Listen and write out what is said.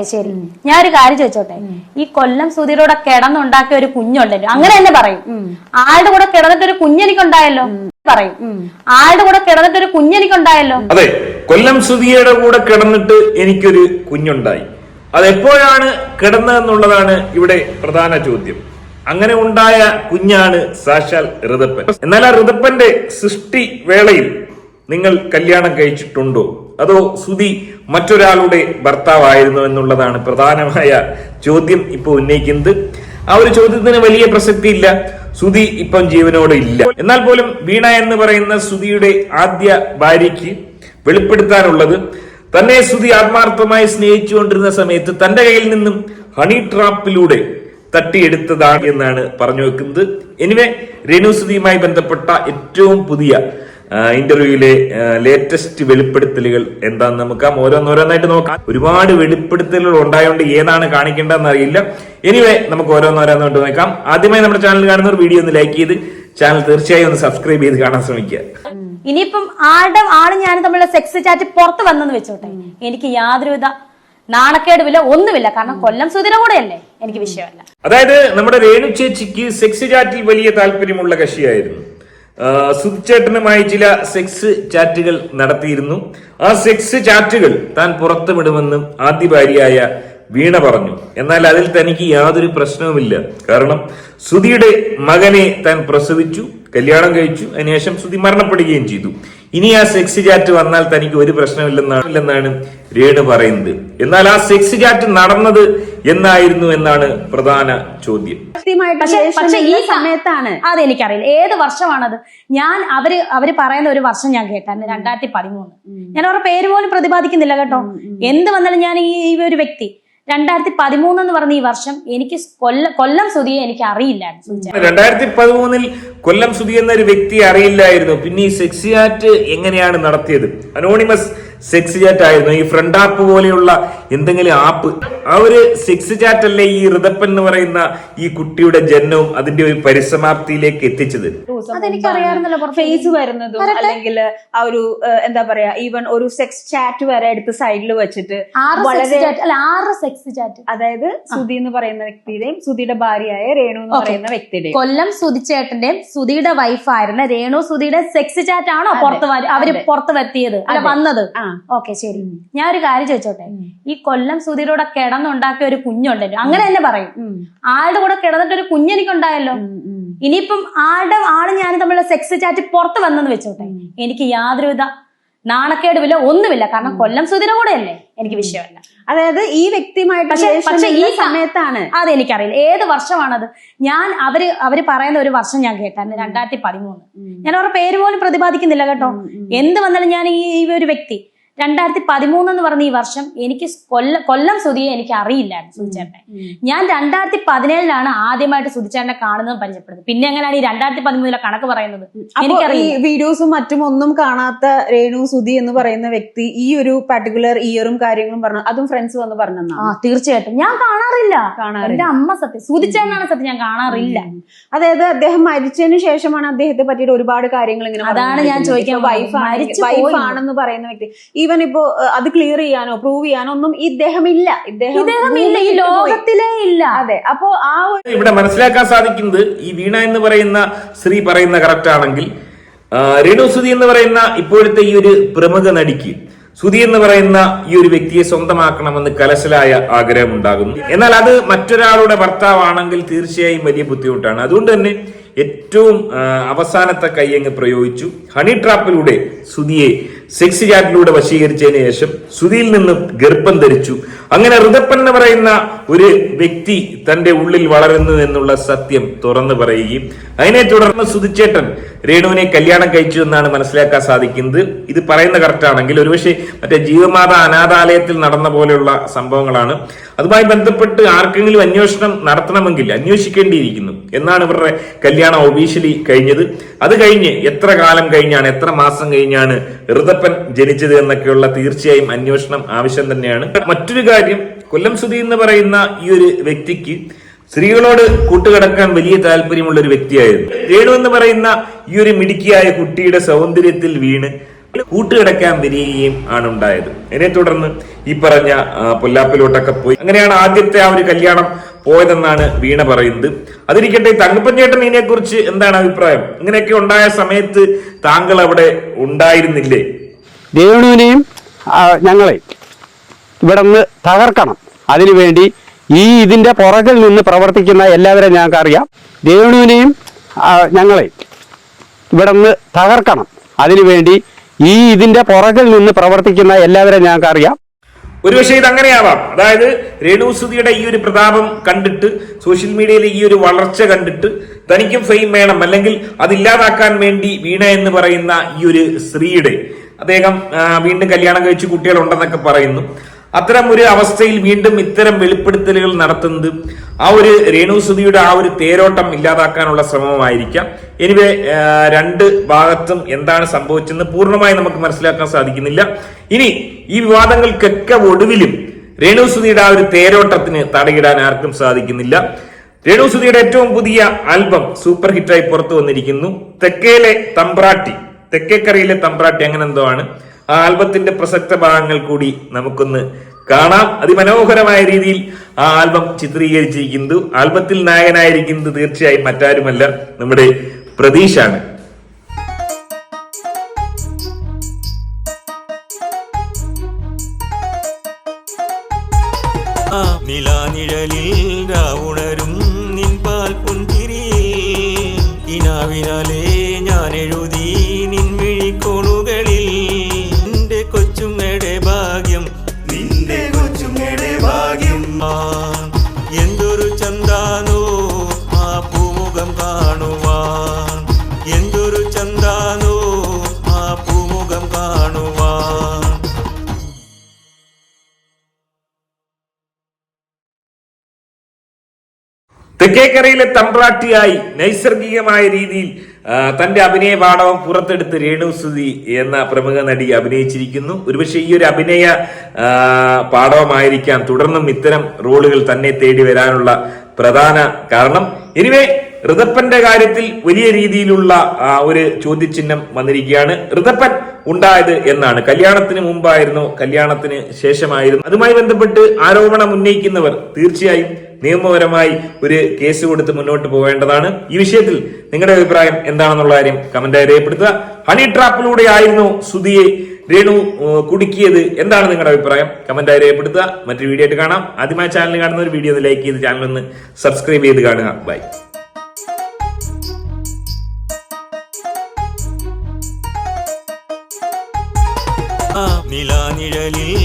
ശരി. ഞാൻ ഒരു കാര്യം ചോദിച്ചോട്ടെ? ഈ കൊല്ലം സുധീരോടെ കിടന്നുണ്ടാക്കിയ ഒരു കുഞ്ഞുണ്ടല്ലോ അങ്ങനെ തന്നെ പറയും. ആളുടെ കൂടെ കിടന്നിട്ട് ഒരു കുഞ്ഞെനിക്കുണ്ടായല്ലോ പറയും. ആളുടെ കൂടെ കിടന്നിട്ട് ഒരു കുഞ്ഞെനിക്കുണ്ടായല്ലോ. അതെ കൊല്ലം സുധിയുടെ കൂടെ കിടന്നിട്ട് എനിക്കൊരു കുഞ്ഞുണ്ടായി. അതെപ്പോഴാണ് കിടന്നതെന്നുള്ളതാണ് ഇവിടെ പ്രധാന ചോദ്യം. അങ്ങനെ ഉണ്ടായ കുഞ്ഞാണ് സാക്ഷാൽ ഋതപ്പൻ. എന്നാൽ ആ ഋതപ്പന്റെ സൃഷ്ടി വേളയിൽ നിങ്ങൾ കല്യാണം കഴിച്ചിട്ടുണ്ടോ? അതോ സുധി മറ്റൊരാളുടെ ഭർത്താവായിരുന്നു എന്നുള്ളതാണ് പ്രധാനമായ ചോദ്യം ഇപ്പോൾ ഉന്നയിക്കുന്നത്. ആ ഒരു ചോദ്യത്തിന് വലിയ പ്രസക്തി ഇല്ല സുധി ഇപ്പം ജീവനോട് ഇല്ല. എന്നാൽ പോലും വീണ എന്ന് പറയുന്ന സുധിയുടെ ആദ്യ ഭാര്യയ്ക്ക് വെളിപ്പെടുത്താനുള്ളത് തന്നെ സുധി ആത്മാർത്ഥമായി സ്നേഹിച്ചുകൊണ്ടിരുന്ന സമയത്ത് തന്റെ കയ്യിൽ നിന്നും ഹണി ട്രാപ്പിലൂടെ തട്ടിയെടുത്തതാണ് എന്നാണ് പറഞ്ഞു വെക്കുന്നത്. എനിവേ രേണു സുധിയുമായി ബന്ധപ്പെട്ട ഏറ്റവും പുതിയ ഇന്റർവ്യൂവിലെ ലേറ്റസ്റ്റ് വെളിപ്പെടുത്തലുകൾ എന്താന്ന് നമുക്ക് ഓരോന്നോരോന്നായിട്ട് നോക്കാം. ഒരുപാട് വെളിപ്പെടുത്തലുകൾ ഉണ്ടായതുകൊണ്ട് ഏതാണ് കാണിക്കേണ്ടതെന്ന് അറിയില്ല. എനിവേ നമുക്ക് ഓരോന്നോരോന്നോട്ട് നോക്കാം. ആദ്യമായി നമ്മുടെ ചാനൽ കാണുന്നവർ വീഡിയോ ഒന്ന് ലൈക്ക് ചെയ്ത് ചാനൽ തീർച്ചയായും ഒന്ന് സബ്സ്ക്രൈബ് ചെയ്ത് കാണാൻ ശ്രമിക്കുക. ഇനിയിപ്പം ആളുടെ ആളും ഞാൻ തമ്മിലുള്ള സെക്സ് ചാറ്റ് പുറത്ത് വന്നെന്ന് വെച്ചോട്ടെ. എനിക്ക് യാതൊരുവിധ നാണക്കേടുമില്ല ഒന്നുമില്ല. കാരണം കൊല്ലം സുധീര കൂടെയല്ലേ? എനിക്ക് വിഷയമല്ല. അതായത് നമ്മുടെ രേണു ചേച്ചിക്ക് സെക്സ് ചാറ്റിൽ വലിയ താല്പര്യമുള്ള കക്ഷിയായിരുന്നു. സുധിച്ചേട്ടനുമായി ചില സെക്സ് ചാറ്റുകൾ നടത്തിയിരുന്നു. ആ സെക്സ് ചാറ്റുകൾ താൻ പുറത്തുവിടുമെന്നും ആദ്യ ഭാര്യയായ വീണ പറഞ്ഞു. എന്നാൽ അതിൽ തനിക്ക് യാതൊരു പ്രശ്നവുമില്ല. കാരണം സുധിയുടെ മകനെ താൻ പ്രസവിച്ചു കല്യാണം കഴിച്ചു അതിനുശേഷം സുധി മരണപ്പെടുകയും ചെയ്തു. ഇനി ആ സെക്സ് ചാറ്റ് വന്നാൽ തനിക്ക് ഒരു പ്രശ്നമില്ലെന്നാണ് രേണു പറയുന്നത്. എന്നാൽ ആ സെക്സ് ചാറ്റ് നടന്നത് എന്നായിരുന്നു എന്നാണ് പ്രധാന ചോദ്യം. പക്ഷേ ഈ സമയത്താണ്. അതെ എനിക്കറിയില്ല. ഏത് വർഷമാണത്? ഞാൻ അവർ അവർ പറയുന്ന ഒരു വർഷം ഞാൻ കേട്ടായിരുന്നു രണ്ടായിരത്തി പതിമൂന്ന് ഞാൻ അവരുടെ പേര് പോലും പ്രതിപാദിക്കുന്നില്ല കേട്ടോ. എന്ത് വന്നാലും ഞാൻ ഈ ഒരു വ്യക്തി. രണ്ടായിരത്തി പതിമൂന്ന് എന്ന് പറഞ്ഞ ഈ വർഷം എനിക്ക് കൊല്ലം കൊല്ലം സുധിയെ എനിക്ക് അറിയില്ലായിരുന്നു. സുധിച്ചേട്ടൻ. രണ്ടായിരത്തി പതിമൂന്നിൽ കൊല്ലം സുധി എന്ന ഒരു വ്യക്തി അറിയില്ലായിരുന്നു. പിന്നെ ഈ സെക്സിയാറ്റ് എങ്ങനെയാണ് നടത്തിയത്? അനോണിമസ് സെക്സ് ചാറ്റ് ആയിരുന്നു. ഈ ഫ്രണ്ട് ആപ്പ് പോലെയുള്ള എന്തെങ്കിലും ആപ്പ് ആ ഒരു സെക്സ് ചാറ്റ് അല്ലേ ഈ ഋതപ്പൻ എന്ന് പറയുന്ന ഈ കുട്ടിയുടെ ജന്മവും അതിന്റെ ഒരു പരിസമാപ്തിയിലേക്ക് എത്തിച്ചത്. ഫേസ് വരുന്നതും അല്ലെങ്കിൽ ആ ഒരു എന്താ പറയാ ഈവൻ ഒരു സെക്സ് ചാറ്റ് വരെ എടുത്ത് സൈഡിൽ വെച്ചിട്ട് സെക്സ് വളരെ ചാറ്റ് അല്ല ആറ് സെക്സ് ചാറ്റ് അതായത് സുധി എന്ന് പറയുന്ന വ്യക്തിയുടെയും സുധിയുടെ ഭാര്യയായ രേണു എന്ന് പറയുന്ന വ്യക്തിയുടെയും. കൊല്ലം സുധിച്ചേട്ടന്റെയും സുധിയുടെ വൈഫായിരുന്ന രേണു സുധിയുടെ സെക്സ് ചാറ്റ് ആണോ പുറത്ത് വര- അവർ. പുറത്ത് വരുത്തിയത് അല്ല വന്നത്? ഓക്കെ ശരി. ഞാൻ ഒരു കാര്യം ചോദിച്ചോട്ടെ? ഈ കൊല്ലം സുധീരോടെ കിടന്നുണ്ടാക്കിയ ഒരു കുഞ്ഞുണ്ടല്ലോ. അങ്ങനെ തന്നെ പറയും. ആളുടെ കൂടെ കിടന്നിട്ട് ഒരു കുഞ്ഞെനിക്കുണ്ടായല്ലോ. ഉം, ഉം. ഇനിയിപ്പം ആളുടെ ആൾ ഞാൻ തമ്മിലുള്ള സെക്സ് ചാറ്റ് പുറത്ത് വന്നെന്ന് വെച്ചോട്ടെ? എനിക്ക് യാതൊരുവിധ നാണക്കേടുമില്ല ഒന്നുമില്ല. കാരണം കൊല്ലം സുധീര കൂടെയല്ലേ? എനിക്ക് വിഷയമല്ല. അതായത് ഈ വ്യക്തിയുമായിട്ട് പക്ഷേ ഈ സമയത്താണ്. അത് എനിക്കറിയില്ല. ഏത് വർഷമാണത്? ഞാൻ അവർ അവർ പറയുന്ന ഒരു വർഷം ഞാൻ കേട്ടായിരുന്നു രണ്ടായിരത്തി പതിമൂന്ന് ഞാൻ അവരുടെ പേര് പോലും പ്രതിപാദിക്കുന്നില്ല കേട്ടോ. എന്ത് വന്നാലും ഞാൻ ഈ ഒരു വ്യക്തി രണ്ടായിരത്തി പതിമൂന്ന് എന്ന് പറഞ്ഞ ഈ വർഷം എനിക്ക് കൊല്ലം കൊല്ലം സുധിയെ എനിക്ക് അറിയില്ലായിരുന്നു സുധിച്ചേട്ടനെ ഞാൻ രണ്ടായിരത്തി പതിനേഴിലാണ് ആദ്യമായിട്ട് സുധിച്ചേട്ടനെ കാണുന്നതും പരിചയപ്പെടുന്നത്. പിന്നെ എങ്ങനെയാണ് ഈ രണ്ടായിരത്തി പതിമൂന്നിലെ കണക്ക് പറയുന്നത്? എനിക്കറിയാം ഈ വീഡിയോസും മറ്റും ഒന്നും കാണാത്ത രേണു സുധി എന്ന് പറയുന്ന വ്യക്തി ഈ ഒരു പർട്ടിക്കുലർ ഇയറും കാര്യങ്ങളും പറഞ്ഞു അതും ഫ്രണ്ട്സ് വന്ന് ആ തീർച്ചയായിട്ടും. ഞാൻ കാണാറില്ല. എന്റെ അമ്മ സത്യം സുധിച്ചേട്ടനാണ് സത്യം ഞാൻ കാണാറില്ല. അതായത് അദ്ദേഹം മരിച്ചതിന് ശേഷമാണ് അദ്ദേഹത്തെ പറ്റിയിട്ട് ഒരുപാട് കാര്യങ്ങൾ ഇങ്ങനെ അതാണ് ഞാൻ ചോദിക്കാൻ വൈഫ്. വൈഫ് ആണെന്ന് പറയുന്ന വ്യക്തി. ഈവൻ ഇപ്പോ അത് ക്ലിയർ ചെയ്യാനോ പ്രൂവ് ചെയ്യാനോ ഒന്നും ഇദ്ദേഹം ഇല്ല ഇദ്ദേഹം ഇല്ല ഈ ലോകത്തിലേ ഇല്ല. അതെ അപ്പോ ആ ഒരു ഇവിടെ മനസ്സിലാക്കാൻ സാധിക്കുന്നത് ഈ വീണ എന്ന് പറയുന്ന സ്ത്രീ പറയുന്ന കറക്റ്റ് ആണെങ്കിൽ രേണു സുധി എന്ന് പറയുന്ന ഇപ്പോഴത്തെ ഈ ഒരു പ്രമുഖ നടിക്ക് സുധി എന്ന് പറയുന്ന ഈ ഒരു വ്യക്തിയെ സ്വന്തമാക്കണമെന്ന് കലശലായ ആഗ്രഹം ഉണ്ടാകുന്നു. എന്നാൽ അത് മറ്റൊരാളുടെ ഭർത്താവാണെങ്കിൽ തീർച്ചയായും വലിയ ബുദ്ധിമുട്ടാണ്. അതുകൊണ്ട് തന്നെ ഏറ്റവും അവസാനത്തെ കൈയങ്ങ് പ്രയോഗിച്ചു. ഹണി ട്രാപ്പിലൂടെ സുധിയെ സെക്സ് ചാറ്റിലൂടെ വശീകരിച്ചതിന് ശേഷം ശ്രുതിയിൽ നിന്ന് ഗർഭം ധരിച്ചു. അങ്ങനെ ഋതപ്പൻ എന്ന് പറയുന്ന ഒരു വ്യക്തി തന്റെ ഉള്ളിൽ വളരുന്നു എന്നുള്ള സത്യം തുറന്നു പറയുകയും അതിനെ തുടർന്ന് സുധിച്ചേട്ടൻ രേണുവിനെ കല്യാണം കഴിച്ചു എന്നാണ് മനസ്സിലാക്കാൻ സാധിക്കുന്നത്. ഇത് പറയുന്ന കറക്റ്റ് ആണെങ്കിൽ ഒരുപക്ഷെ മറ്റേ ജീവമാത അനാഥാലയത്തിൽ നടന്ന പോലെയുള്ള സംഭവങ്ങളാണ്. അതുമായി ബന്ധപ്പെട്ട് ആർക്കെങ്കിലും അന്വേഷണം നടത്തണമെങ്കിൽ അന്വേഷിക്കേണ്ടിയിരിക്കുന്നു എന്നാണ് ഇവരുടെ കല്യാണം ഒഫീഷ്യലി കഴിഞ്ഞത്. അത് കഴിഞ്ഞ് എത്ര കാലം കഴിഞ്ഞാണ് എത്ര മാസം കഴിഞ്ഞാണ് ഋതപ്പൻ ജനിച്ചത് എന്നൊക്കെയുള്ള തീർച്ചയായും അന്വേഷണം ആവശ്യം തന്നെയാണ്. മറ്റൊരു കാര്യം കൊല്ലം സുധി എന്ന് പറയുന്ന ഈ ഒരു വ്യക്തിക്ക് സ്ത്രീകളോട് കൂട്ടുകിടക്കാൻ വലിയ താല്പര്യമുള്ള ഒരു വ്യക്തിയായിരുന്നു. രേണു എന്ന് പറയുന്ന ഈ ഒരു മിടുക്കിയായ കുട്ടിയുടെ സൗന്ദര്യത്തിൽ വീണ് കൂട്ടുകിടക്കാൻ വരികയും ആണ് ഉണ്ടായത്. ഇതിനെ തുടർന്ന് ഈ പറഞ്ഞ പൊല്ലാപ്പിലോട്ടൊക്കെ പോയി. അങ്ങനെയാണ് ആദ്യത്തെ ആ ഒരു കല്യാണം പോയതെന്നാണ് വീണ പറയുന്നത്. അതിരിക്കട്ടെ തങ്കപ്പൻ ചേട്ടൻ ഇതിനെ കുറിച്ച് എന്താണ് അഭിപ്രായം? ഇങ്ങനെയൊക്കെ ഉണ്ടായ സമയത്ത് താങ്കൾ അവിടെ ഉണ്ടായിരുന്നില്ലേ? രേണുവിനെയും ഞങ്ങളെയും ഇവിടെ നിന്ന് തകർക്കണം. അതിനുവേണ്ടി ഈ ഇതിന്റെ പുറകിൽ നിന്ന് പ്രവർത്തിക്കുന്ന എല്ലാവരെയും ഞങ്ങൾക്ക് അറിയാം. രേണുവിനെയും ഞങ്ങളെയും ഇവിടെ നിന്ന് തകർക്കണം. അതിനുവേണ്ടി ഈ ഇതിന്റെ പുറകിൽ നിന്ന് പ്രവർത്തിക്കുന്ന എല്ലാവരെയും ഞങ്ങൾക്ക് അറിയാം. ഒരുപക്ഷെ ഇത് അങ്ങനെയാവാം അതായത് രേണുസുതിയുടെ ഈ ഒരു പ്രതാപം കണ്ടിട്ട് സോഷ്യൽ മീഡിയയിലെ ഈ ഒരു വളർച്ച കണ്ടിട്ട് തനിക്കും ഫെയിം വേണം. അല്ലെങ്കിൽ അതില്ലാതാക്കാൻ വേണ്ടി വീണ എന്ന് പറയുന്ന ഈ ഒരു സ്ത്രീയുടെ അദ്ദേഹം വീണ്ടും കല്യാണം കഴിച്ച് കുട്ടികളുണ്ടെന്നൊക്കെ പറയുന്നു. അത്തരം ഒരു അവസ്ഥയിൽ വീണ്ടും ഇത്തരം വെളിപ്പെടുത്തലുകൾ നടത്തുന്നത് ആ ഒരു രേണുസുതിയുടെ ആ ഒരു തേരോട്ടം ഇല്ലാതാക്കാനുള്ള ശ്രമമായിരിക്കാം. എനിവേ രണ്ട് ഭാഗത്തും എന്താണ് സംഭവിച്ചെന്ന് പൂർണമായി നമുക്ക് മനസ്സിലാക്കാൻ സാധിക്കുന്നില്ല. ഇനി ഈ വിവാദങ്ങൾക്കൊക്കെ ഒടുവിലും രേണുസുതിയുടെ ആ ഒരു തേരോട്ടത്തിന് തടയിടാൻ ആർക്കും സാധിക്കുന്നില്ല. രേണുസുതിയുടെ ഏറ്റവും പുതിയ ആൽബം സൂപ്പർ ഹിറ്റായി പുറത്തു വന്നിരിക്കുന്നു. തെക്കേലെ തമ്പ്രാട്ടി. തെക്കേക്കരയിലെ തമ്പ്രാട്ടി അങ്ങനെ എന്തോ ആണ്. ആ ആൽബത്തിന്റെ പ്രസക്ത ഭാഗങ്ങൾ കൂടി നമുക്കൊന്ന് കാണാം. അതിമനോഹരമായ രീതിയിൽ ആ ആൽബം ചിത്രീകരിച്ചിരിക്കുന്നു ആൽബത്തിൽ നായകനായിരിക്കുന്നത് തീർച്ചയായും മറ്റാരുമല്ല. നമ്മുടെ പ്രതീഷാണ് നിലാനിഴലിൽ രാവുണരും നിൻപാൽ പുഞ്ചിരി ഇനാവിനാലേ എന്തൊരു ചന്താനോ ആ പൂമുഖം കാണുവാൻ. എന്തൊരു ചന്താനോ ആ പൂമുഖം കാണുവാൻ. തെക്കേക്കരയിലെ തമ്പ്രാട്ടിയായി നൈസർഗികമായ രീതിയിൽ തന്റെ അഭിനയ പാഠവും പുറത്തെടുത്ത് രേണുസുതി എന്ന പ്രമുഖ നടി അഭിനയിച്ചിരിക്കുന്നു. ഒരുപക്ഷെ ഈ ഒരു അഭിനയ പാഠവമായിരിക്കാം തുടർന്നും ഇത്തരം റോളുകൾ തന്നെ തേടി വരാനുള്ള പ്രധാന കാരണം. എനിവേ ഋതപ്പന്റെ കാര്യത്തിൽ വലിയ രീതിയിലുള്ള ഒരു ചോദ്യചിഹ്നം വന്നിരിക്കുകയാണ്. ഋതപ്പൻ ഉണ്ടായത് എന്നാണ്. കല്യാണത്തിന് മുമ്പായിരുന്നു കല്യാണത്തിന് ശേഷമായിരുന്നു. അതുമായി ബന്ധപ്പെട്ട് ആരോപണം ഉന്നയിക്കുന്നവർ തീർച്ചയായും നിയമപരമായി ഒരു കേസ് കൊടുത്ത് മുന്നോട്ട് പോവേണ്ടതാണ്. ഈ വിഷയത്തിൽ നിങ്ങളുടെ അഭിപ്രായം എന്താണെന്നുള്ള കാര്യം കമന്റായി രേഖപ്പെടുത്തുക. ഹണി ട്രാപ്പിലൂടെ ആയിരുന്നു സുധിയെ രേണു കുടുക്കിയത്. എന്താണ് നിങ്ങളുടെ അഭിപ്രായം? കമന്റായി രേഖപ്പെടുത്തുക. മറ്റൊരു വീഡിയോ ആയിട്ട് കാണാം. ആദ്യമായി ചാനൽ കാണുന്ന ഒരു വീഡിയോ ഒന്ന് ലൈക്ക് ചെയ്ത് ചാനൽ ഒന്ന് സബ്സ്ക്രൈബ് ചെയ്ത് കാണുക. ബൈ നിലാനിഴലിൽ